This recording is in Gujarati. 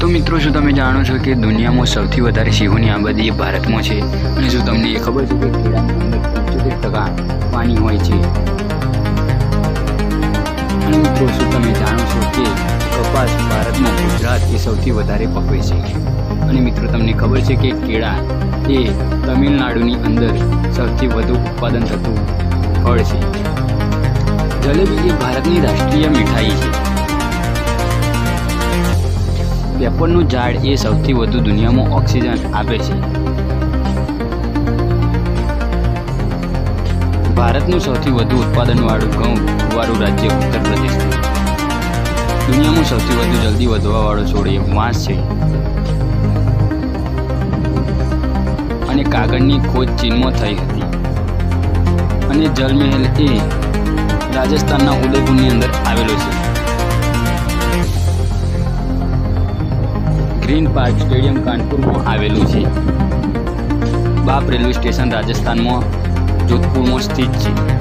તો મિત્રો શું તમે જાણો છો કે દુનિયામાં સૌથી વધારે સિંહોની આબાદી એ ભારતમાં છે, અને શું તમને એ ખબર છે કે પંચોતેર ટકા પાણી હોય છે. અને મિત્રો, શું તમે જાણો છો કે કપાસ ભારતમાં ગુજરાત એ સૌથી વધારે પકવે છે? અને મિત્રો, તમને ખબર છે કે કેળા એ તમિલનાડુની અંદર સૌથી વધુ ઉત્પાદન થતું ફળ છે. જલેબી એ ભારતની રાષ્ટ્રીય મીઠાઈ છે. પેપરનું ઝાડ એ સૌથી વધુ દુનિયામાં ઓક્સિજન આપે છે. ભારતનું સૌથી વધુ ઉત્પાદનવાળું ઘઉં વાળું રાજ્ય ઉત્તર પ્રદેશ દુનિયામાં સૌથી વધુ જલ્દી વધવાવાળો છોડ એ વાંસ છે. અને કાગળની ખોજ ચીનમાં થઈ હતી. અને જલમહેલ એ રાજસ્થાનના ઉદયપુરની અંદર આવેલો છે. ગ્રીન પાર્ક સ્ટેડિયમ કાનપુરમાં આવેલું છે. બાપ રેલવે સ્ટેશન રાજસ્થાનમાં જોધપુરમાં સ્થિત છે.